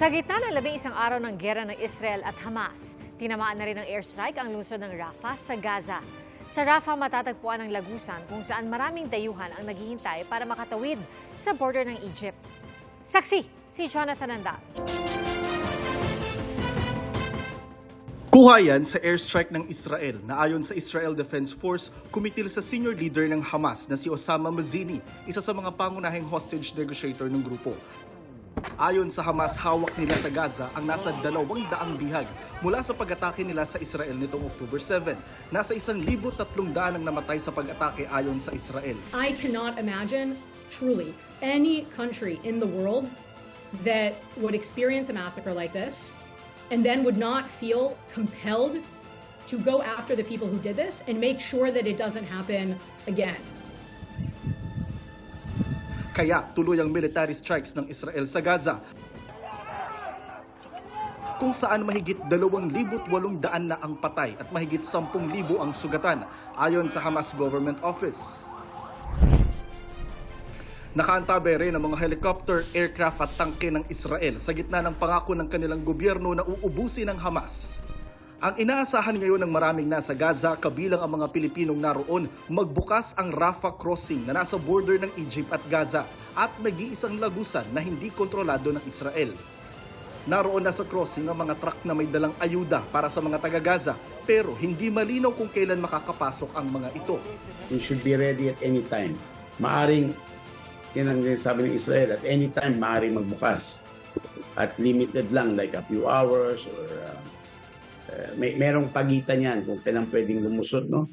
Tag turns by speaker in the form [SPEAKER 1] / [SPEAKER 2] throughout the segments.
[SPEAKER 1] Sa gitna ng labing isang araw ng gera ng Israel at Hamas, tinamaan na rin ng airstrike ang lungsod ng Rafah sa Gaza. Sa Rafah matatagpuan ang lagusan kung saan maraming dayuhan ang naghihintay para makatawid sa border ng Egypt. Saksi, si Jonathan Andal.
[SPEAKER 2] Kuha yan sa airstrike ng Israel na ayon sa Israel Defense Force, kumitil sa senior leader ng Hamas na si Osama Mazzini, isa sa mga pangunahing hostage negotiator ng grupo. Ayon sa Hamas, hawak nila sa Gaza ang nasa dalawang daang bihag mula sa pag-atake nila sa Israel nitong October 7. Nasa isang libo tatlong daan ang namatay sa pag-atake ayon sa Israel.
[SPEAKER 3] I cannot imagine, truly, any country in the world that would experience a massacre like this and then would not feel compelled to go after the people who did this and make sure that it doesn't happen again.
[SPEAKER 2] Kaya tuloy ang military strikes ng Israel sa Gaza kung saan mahigit 2,800 na ang patay at mahigit 10,000 ang sugatan ayon sa Hamas Government Office. Nakaantabi rin ang mga helicopter, aircraft at tangke ng Israel sa gitna ng pangako ng kanilang gobyerno na uubusin ng Hamas. Ang inaasahan ngayon ng maraming nasa Gaza kabilang ang mga Pilipinong naroon magbukas ang Rafah crossing na nasa border ng Egypt at Gaza at nag-iisang lagusan na hindi kontrolado ng Israel. Naroon na sa crossing ang mga truck na may dalang ayuda para sa mga taga-Gaza pero hindi malinaw kung kailan makakapasok ang mga ito.
[SPEAKER 4] we should be ready at any time. Maaring, yan ang sabi ng Israel, at any time maaring magbukas. At limited lang, like a few hours or uh, uh, may merong pagitan yan kung kailan pwedeng lumusot, no?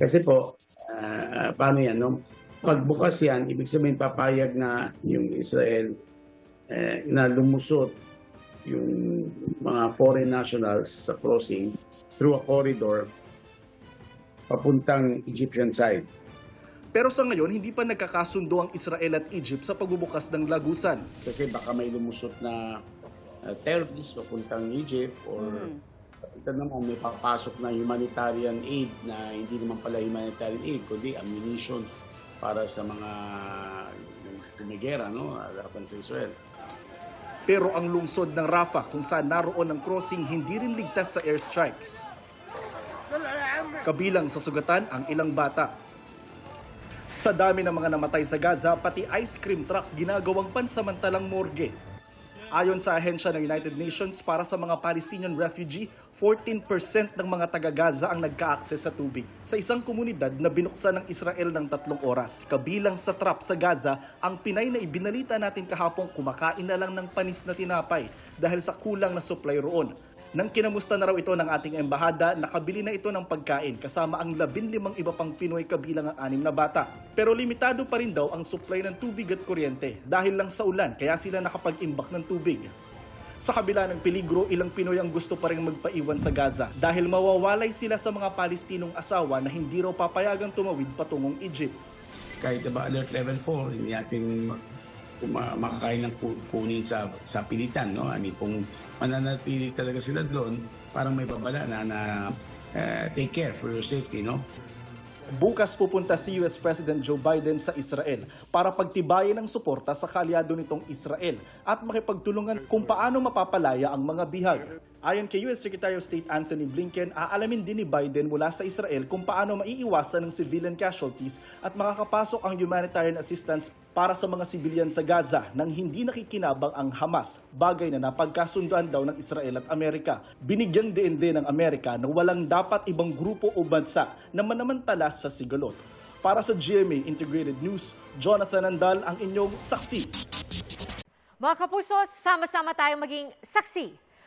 [SPEAKER 4] Kasi po, uh, paano yan, no? Pagbukas yan, ibig sabihin papayag na yung Israel eh, na lumusot yung mga foreign nationals sa crossing through a corridor papuntang Egyptian side.
[SPEAKER 2] Pero sa ngayon, hindi pa nagkakasundo ang Israel at Egypt sa pagbubukas ng lagusan.
[SPEAKER 4] Kasi baka may lumusot na uh, terrorist papuntang Egypt or ito naman may papasok na humanitarian aid na hindi naman pala humanitarian aid kundi ammunitions para sa mga kumigera no laban sa Israel.
[SPEAKER 2] Pero ang lungsod ng Rafah kung saan naroon ang crossing hindi rin ligtas sa airstrikes. Kabilang sa sugatan ang ilang bata. Sa dami ng mga namatay sa Gaza, pati ice cream truck ginagawang pansamantalang morgue. Ayon sa ahensya ng United Nations para sa mga Palestinian refugee, 14% ng mga taga-Gaza ang nagka-access sa tubig sa isang komunidad na binuksan ng Israel ng tatlong oras. Kabilang sa trap sa Gaza, ang Pinay na ibinalita natin kahapon kumakain na lang ng panis na tinapay dahil sa kulang na supply roon. Nang kinamusta na raw ito ng ating embahada, nakabili na ito ng pagkain kasama ang 15 iba pang Pinoy kabilang ang anim na bata. Pero limitado pa rin daw ang supply ng tubig at kuryente dahil lang sa ulan kaya sila nakapag-imbak ng tubig. Sa kabila ng peligro, ilang Pinoy ang gusto pa rin magpaiwan sa Gaza dahil mawawalay sila sa mga Palestinong asawa na hindi raw papayagang tumawid patungong Egypt.
[SPEAKER 4] Kahit ba alert level 4 hindi makakain ng ku- kunin sa sa pilitan no ani kung mananatili talaga sila doon parang may babala na na eh, take care for your safety no
[SPEAKER 2] Bukas pupunta si US President Joe Biden sa Israel para pagtibayin ang suporta sa kalyado nitong Israel at makipagtulungan kung paano mapapalaya ang mga bihag. Ayon kay US Secretary of State Anthony Blinken, aalamin din ni Biden mula sa Israel kung paano maiiwasan ng civilian casualties at makakapasok ang humanitarian assistance para sa mga sibilyan sa Gaza nang hindi nakikinabang ang Hamas, bagay na napagkasunduan daw ng Israel at Amerika. Binigyang diin din ng Amerika na walang dapat ibang grupo o bansa na manamantala sa sigalot. Para sa GMA Integrated News, Jonathan Andal ang inyong saksi.
[SPEAKER 1] Mga kapuso, sama-sama tayong maging saksi.